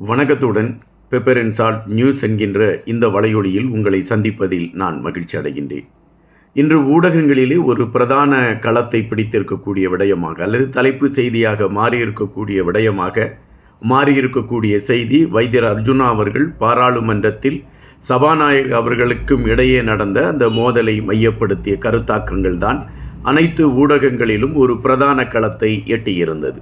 வணக்கத்துடன் pepper and salt news என்கின்ற இந்த வலையொலியில் உங்களை சந்திப்பதில் நான் மகிழ்ச்சி அடைகின்றேன். இன்று ஊடகங்களிலே ஒரு பிரதான களத்தை பிடித்திருக்கக்கூடிய விடயமாக அல்லது தலைப்பு செய்தியாக மாறியிருக்கக்கூடிய விடயமாக மாறியிருக்கக்கூடிய செய்தி வைத்தியர் அர்ஜுனா அவர்கள் பாராளுமன்றத்தில் சபாநாயகர் அவர்களுக்கும் இடையே நடந்த அந்த மோதலை மையப்படுத்திய கருத்தாக்கங்கள் தான் அனைத்து ஊடகங்களிலும் ஒரு பிரதான களத்தை எட்டியிருந்தது.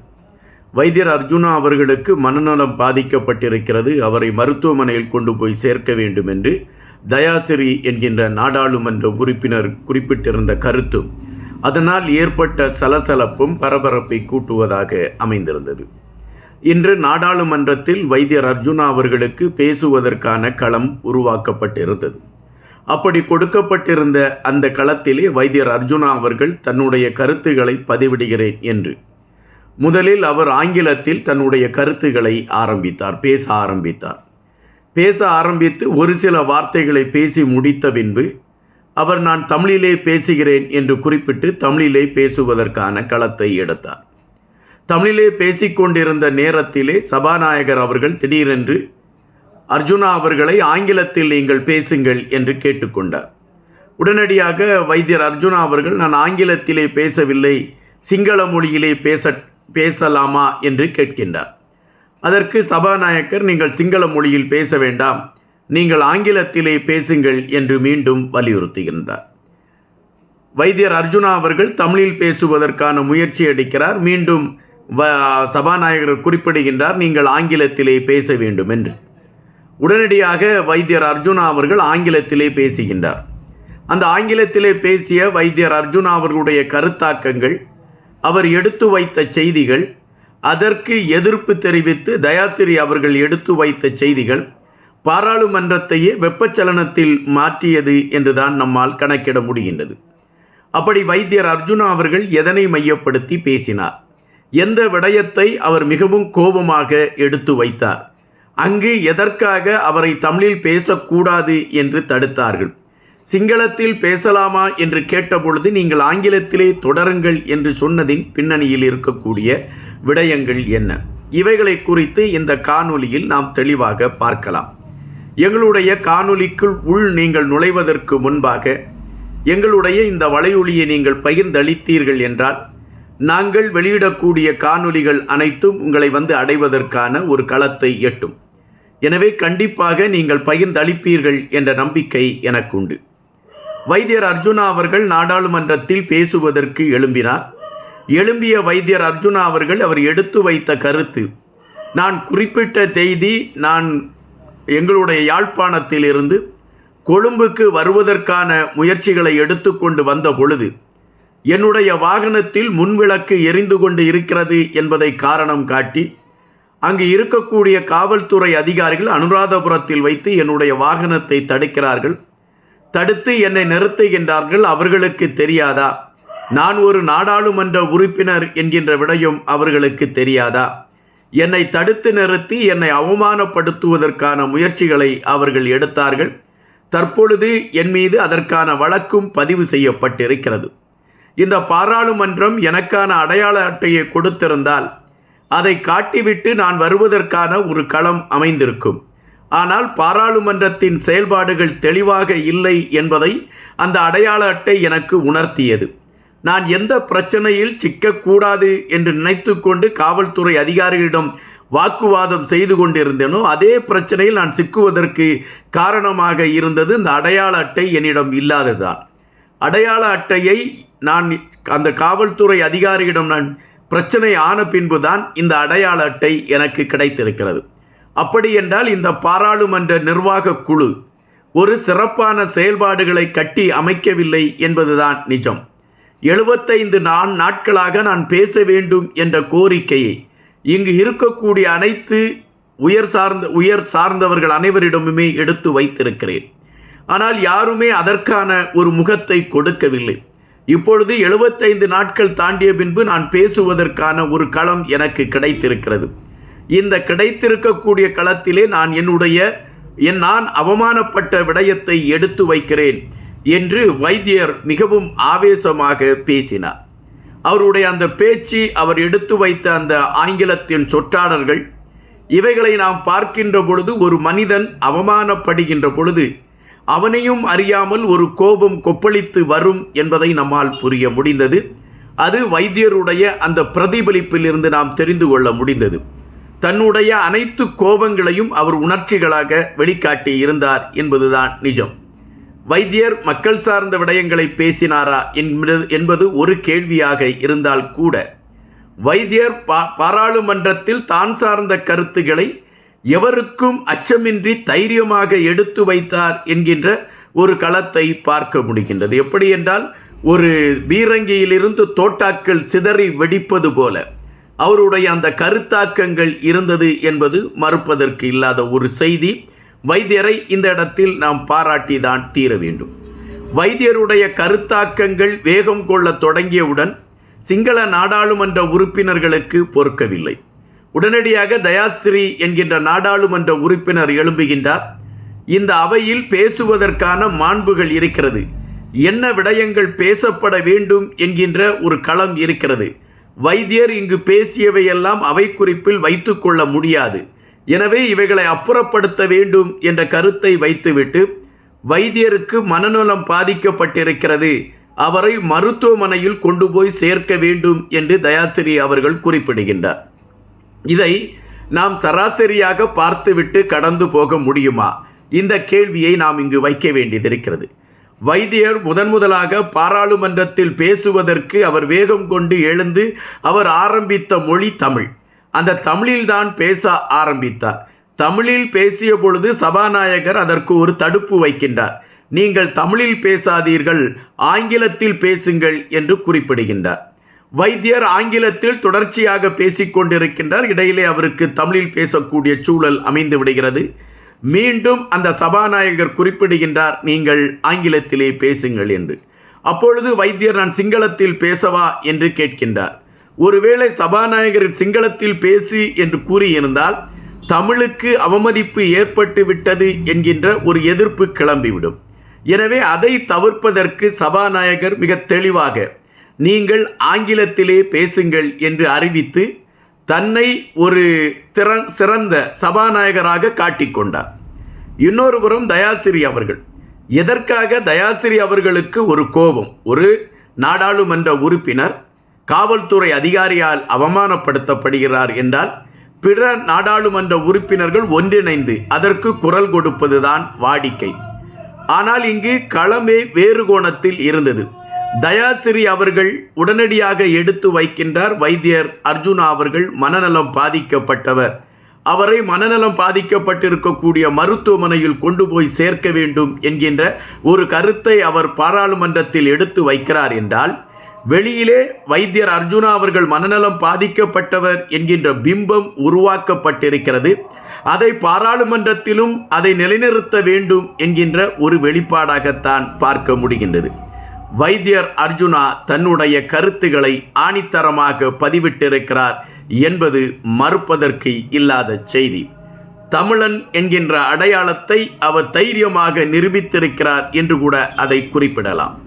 வைத்தியர் அர்ஜுனா அவர்களுக்கு மனநலம் பாதிக்கப்பட்டிருக்கிறது. அவரை மருத்துவமனையில் கொண்டு போய் சேர்க்க வேண்டும் என்று தயாசிரி என்கின்ற நாடாளுமன்ற உறுப்பினர் குறிப்பிட்டிருந்த கருத்தும் அதனால் ஏற்பட்ட சலசலப்பும் பரபரப்பை கூட்டுவதாக அமைந்திருந்தது. இன்று நாடாளுமன்றத்தில் வைத்தியர் அர்ஜுனா அவர்களுக்கு பேசுவதற்கான களம் உருவாக்கப்பட்டிருந்தது. அப்படி கொடுக்கப்பட்டிருந்த அந்த களத்திலே வைத்தியர் அர்ஜுனா அவர்கள் தன்னுடைய கருத்துக்களை பதிவிடுகிறேன் என்று முதலில் அவர் ஆங்கிலத்தில் தன்னுடைய கருத்துக்களை ஆரம்பித்தார் பேச ஆரம்பித்தார். பேச ஆரம்பித்து ஒரு சில வார்த்தைகளை பேசி முடித்த பின்பு அவர் நான் தமிழிலே பேசுகிறேன் என்று குறிப்பிட்டு தமிழிலே பேசுவதற்கான களத்தை எடுத்தார். தமிழிலே பேசிக்கொண்டிருந்த நேரத்திலே சபாநாயகர் அவர்கள் திடீரென்று அர்ஜுனா அவர்களை ஆங்கிலத்தில் நீங்கள் பேசுங்கள் என்று கேட்டுக்கொண்டார். உடனடியாக வைத்தியர் அர்ஜுனா அவர்கள் நான் ஆங்கிலத்திலே பேசவில்லை சிங்கள மொழியிலே பேச பேசலாமா என்று கேட்கின்றார். அதற்கு சபாநாயகர் நீங்கள் சிங்கள மொழியில் பேச வேண்டாம். நீங்கள் ஆங்கிலத்திலே பேசுங்கள் என்று மீண்டும் வலியுறுத்துகின்றார். வைத்தியர் அர்ஜுனா அவர்கள் தமிழில் பேசுவதற்கான முயற்சி எடுக்கிறார். மீண்டும் வ சபாநாயகர் குறிப்பிடுகின்றார் நீங்கள் ஆங்கிலத்திலே பேச வேண்டும் என்று. உடனடியாக வைத்தியர் அர்ஜுனா அவர்கள் ஆங்கிலத்திலே பேசுகின்றார். அந்த ஆங்கிலத்திலே பேசிய வைத்தியர் அர்ஜுனா அவர்களுடைய கருத்தாக்கங்கள் அவர் எடுத்து வைத்த செய்திகள் அதற்கு எதிர்ப்பு தெரிவித்து தயாசிரி அவர்கள் எடுத்து வைத்த செய்திகள் பாராளுமன்றத்தையே வெப்பச்சலனத்தில் மாற்றியது என்றுதான் நம்மால் கணக்கிட முடிகின்றது. அப்படி வைத்தியர் அர்ஜுனா அவர்கள் எதனை மையப்படுத்தி பேசினார்? எந்த விடயத்தை அவர் மிகவும் கோபமாக எடுத்து வைத்தார்? அங்கு எதற்காக அவரை தமிழில் பேசக்கூடாது என்று தடுத்தார்கள்? சிங்களத்தில் பேசலாமா என்று கேட்டபொழுது நீங்கள் ஆங்கிலத்திலே தொடருங்கள் என்று சொன்னதின் பின்னணியில் இருக்கக்கூடிய விடயங்கள் என்ன? இவைகளை குறித்து இந்த காணொலியில் நாம் தெளிவாக பார்க்கலாம். எங்களுடைய காணொலிக்குள் உள் நீங்கள் நுழைவதற்கு முன்பாக எங்களுடைய இந்த வலையொலியை நீங்கள் பகிர்ந்தளித்தீர்கள் என்றால் நாங்கள் வெளியிடக்கூடிய காணொலிகள் அனைத்தும் உங்களை வந்து அடைவதற்கான ஒரு களத்தை எட்டும். எனவே கண்டிப்பாக நீங்கள் பகிர்ந்தளிப்பீர்கள் என்ற நம்பிக்கை எனக்கு உண்டு. வைத்தியர் அர்ஜுனா அவர்கள் நாடாளுமன்றத்தில் பேசுவதற்கு எழும்பினார். எழும்பிய வைத்தியர் அர்ஜுனா அவர்கள் அவர் எடுத்து வைத்த கருத்து. நான் குறிப்பிட்ட தேதி நான் எங்களுடைய யாழ்ப்பாணத்தில் இருந்து கொழும்புக்கு வருவதற்கான முயற்சிகளை எடுத்துக்கொண்டு வந்த பொழுது என்னுடைய வாகனத்தில் முன்விளக்கு எரிந்து கொண்டு இருக்கிறது என்பதை காரணம் காட்டி அங்கு இருக்கக்கூடிய காவல்துறை அதிகாரிகள் அனுராதபுரத்தில் வைத்து என்னுடைய வாகனத்தை தடுக்கிறார்கள். தடுத்து என்னை நிறுத்துகின்றார்கள் அவர்களுக்கு தெரியாதா? நான் ஒரு நாடாளுமன்ற உறுப்பினர் என்கின்ற விடயம் அவர்களுக்கு தெரியாதா? என்னை தடுத்து நிறுத்தி என்னை அவமானப்படுத்துவதற்கான முயற்சிகளை அவர்கள் எடுத்தார்கள். தற்பொழுது என் மீது அதற்கான வழக்கும் பதிவு செய்யப்பட்டிருக்கிறது. இந்த பாராளுமன்றம் எனக்கான அடையாள அட்டையை கொடுத்திருந்தால் அதை காட்டிவிட்டு நான் வருவதற்கான ஒரு களம் அமைந்திருக்கும். ஆனால் பாராளுமன்றத்தின் செயல்பாடுகள் தெளிவாக இல்லை என்பதை அந்த அடையாள அட்டை எனக்கு உணர்த்தியது. நான் எந்த பிரச்சனையில் சிக்கக்கூடாது என்று நினைத்து கொண்டு காவல்துறை அதிகாரிகளிடம் வாக்குவாதம் செய்து கொண்டிருந்தேனோ அதே பிரச்சனையில் நான் சிக்குவதற்கு காரணமாக இருந்தது இந்த அடையாள அட்டை என்னிடம் இல்லாததுதான். அடையாள அட்டையை நான் அந்த காவல்துறை அதிகாரியிடம் நான் பிரச்சனை ஆன பின்புதான் இந்த அடையாள அட்டை எனக்கு கிடைத்திருக்கிறது. அப்படி என்றால் இந்த பாராளுமன்ற நிர்வாக குழு ஒரு சிறப்பான செயல்பாடுகளை கட்டி அமைக்கவில்லை என்பதுதான் நிஜம். எழுபத்தைந்து நான் நாட்களாக நான் பேச வேண்டும் என்ற கோரிக்கையை இங்கு இருக்கக்கூடிய அனைத்து உயர் சார்ந்த உயர் சார்ந்தவர்கள் அனைவரிடமுமே எடுத்து வைத்திருக்கிறேன். ஆனால் யாருமே அதற்கான ஒரு முகத்தை கொடுக்கவில்லை. இப்பொழுது எழுபத்தைந்து நாட்கள் தாண்டிய பின்பு நான் பேசுவதற்கான ஒரு களம் எனக்கு கிடைத்திருக்கிறது. இந்த கிடைத்திருக்கக்கூடிய களத்திலே நான் என்னுடைய என் நான் அவமானப்பட்ட விடயத்தை எடுத்து வைக்கிறேன் என்று வைத்தியர் மிகவும் ஆவேசமாக பேசினார். அவருடைய அந்த பேச்சு அவர் எடுத்து வைத்த அந்த ஆங்கிலத்தின் சொற்றாடல்கள் இவைகளை நாம் பார்க்கின்ற பொழுது ஒரு மனிதன் அவமானப்படுகின்ற பொழுது அவனையும் அறியாமல் ஒரு கோபம் கொப்பளித்து வரும் என்பதை நம்மால் புரிய முடிந்தது. அது வைத்தியருடைய அந்த பிரதிபலிப்பிலிருந்து நாம் தெரிந்து கொள்ள முடிந்தது. தன்னுடைய அனைத்து கோபங்களையும் அவர் உணர்ச்சிகளாக வெளிக்காட்டி இருந்தார் என்பதுதான் நிஜம். வைத்தியர் மக்கள் சார்ந்த விடயங்களை பேசினாரா என்பது என்பது ஒரு கேள்வியாக இருந்தால் கூட வைத்தியர் பா பாராளுமன்றத்தில் தான் சார்ந்த கருத்துக்களை எவருக்கும் அச்சமின்றி தைரியமாக எடுத்து வைத்தார் என்கின்ற ஒரு களத்தை பார்க்க முடிகின்றது. எப்படி என்றால் ஒரு பீரங்கியிலிருந்து தோட்டாக்கள் சிதறி வெடிப்பது போல. அவருடைய அந்த கருத்தாக்கங்கள் இருந்தது என்பது மறுப்பதற்கு இல்லாத ஒரு செய்தி. வைத்தியரை இந்த இடத்தில் நாம் பாராட்டிதான் தீர வேண்டும். வைத்தியருடைய கருத்தாக்கங்கள் வேகம் கொள்ள தொடங்கியவுடன் சிங்கள நாடாளுமன்ற உறுப்பினர்களுக்கு பொறுக்கவில்லை. உடனடியாக தயாஸ்ரீ என்கின்ற நாடாளுமன்ற உறுப்பினர் எழும்புகின்றார். இந்த அவையில் பேசுவதற்கான மாண்புகள் இருக்கிறது. என்ன விடயங்கள் பேசப்பட வேண்டும் என்கின்ற ஒரு களம் இருக்கிறது. வைத்தியர் இங்கு பேசியவையெல்லாம் அவை குறிப்பில் வைத்துக்கொள்ள முடியாது. எனவே இவைகளை அப்புறப்படுத்த வேண்டும் என்ற கருத்தை வைத்துவிட்டு வைத்தியருக்கு மனநலம் பாதிக்கப்பட்டிருக்கிறது. அவரை மருத்துவமனையில் கொண்டு போய் சேர்க்க வேண்டும் என்று தயாசிரி அவர்கள் குறிப்பிடுகின்றார். இதை நாம் சராசரியாக பார்த்துவிட்டு கடந்து போக முடியுமா? இந்த கேள்வியை நாம் இங்கு வைக்க வேண்டியதிருக்கிறது. வைத்தியர் முதன் முதலாக பாராளுமன்றத்தில் பேசுவதற்கு அவர் வேகம் கொண்டு எழுந்து அவர் ஆரம்பித்த மொழி தமிழ். அந்த தமிழில்தான் பேச ஆரம்பித்தார். தமிழில் பேசிய பொழுது சபாநாயகர் அதற்கு ஒரு தடுப்பு வைக்கின்றார். நீங்கள் தமிழில் பேசாதீர்கள் ஆங்கிலத்தில் பேசுங்கள் என்று குறிப்பிடுகின்றார். வைத்தியர் ஆங்கிலத்தில் தொடர்ச்சியாக பேசிக்கொண்டிருக்கின்றார். இடையிலே அவருக்கு தமிழில் பேசக்கூடிய சூழல் அமைந்து விடுகிறது. மீண்டும் அந்த சபாநாயகர் குறிப்பிடுகின்றார் நீங்கள் ஆங்கிலத்திலே பேசுங்கள் என்று. அப்பொழுது வைத்தியர் நான் சிங்களத்தில் பேசவா? என்று கேட்கின்றார். ஒருவேளை சபாநாயகர் சிங்களத்தில் பேசி என்று கூறியிருந்தால் தமிழுக்கு அவமதிப்பு ஏற்பட்டு விட்டது என்கின்ற ஒரு எதிர்ப்பு கிளம்பிவிடும். எனவே அதை தவிர்ப்பதற்கு சபாநாயகர் மிக தெளிவாக நீங்கள் ஆங்கிலத்திலே பேசுங்கள் என்று அறிவித்து தன்னை ஒரு திறன் சிறந்த சபாநாயகராக காட்டிக்கொண்டார். இன்னொரு புறம் தயாசிரி அவர்கள். எதற்காக தயாசிரி அவர்களுக்கு ஒரு கோபம்? ஒரு நாடாளுமன்ற உறுப்பினர் காவல்துறை அதிகாரியால் அவமானப்படுத்தப்படுகிறார் என்றால் பிற நாடாளுமன்ற உறுப்பினர்கள் ஒன்றிணைந்து அதற்கு குரல் கொடுப்பதுதான் வாடிக்கை. ஆனால் இங்கு களமே வேறு கோணத்தில் இருந்தது. தயாசிரி அவர்கள் உடனடியாக எடுத்து வைக்கின்றார். வைத்தியர் அர்ஜுனா அவர்கள் மனநலம் பாதிக்கப்பட்டவர். அவரை மனநலம் பாதிக்கப்பட்டிருக்கக்கூடிய மருத்துவமனையில் கொண்டு போய் சேர்க்க வேண்டும் என்கின்ற ஒரு கருத்தை அவர் பாராளுமன்றத்தில் எடுத்து வைக்கிறார் என்றால் வெளியிலே வைத்தியர் அர்ஜுனா அவர்கள் மனநலம் பாதிக்கப்பட்டவர் என்கின்ற பிம்பம் உருவாக்கப்பட்டிருக்கிறது. அதை பாராளுமன்றத்திலும் அதை நிலைநிறுத்த வேண்டும் என்கின்ற ஒரு வெளிப்பாடாகத்தான் பார்க்க முடிகின்றது. வைத்தியர் அர்ஜுனா தன்னுடைய கருத்துக்களை ஆணித்தரமாக பதிவிட்டிருக்கிறார் என்பது மறுப்பதற்கு இல்லாத செய்தி. தமிழன் என்கின்ற அடையாளத்தை அவர் தைரியமாக நிரூபித்திருக்கிறார் என்று கூட அதை குறிப்பிடலாம்.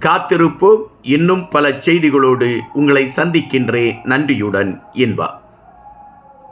காத்திருப்போம். இன்னும் பல செய்திகளோடு உங்களை சந்திக்கின்றேன். நன்றியுடன் இன்பா.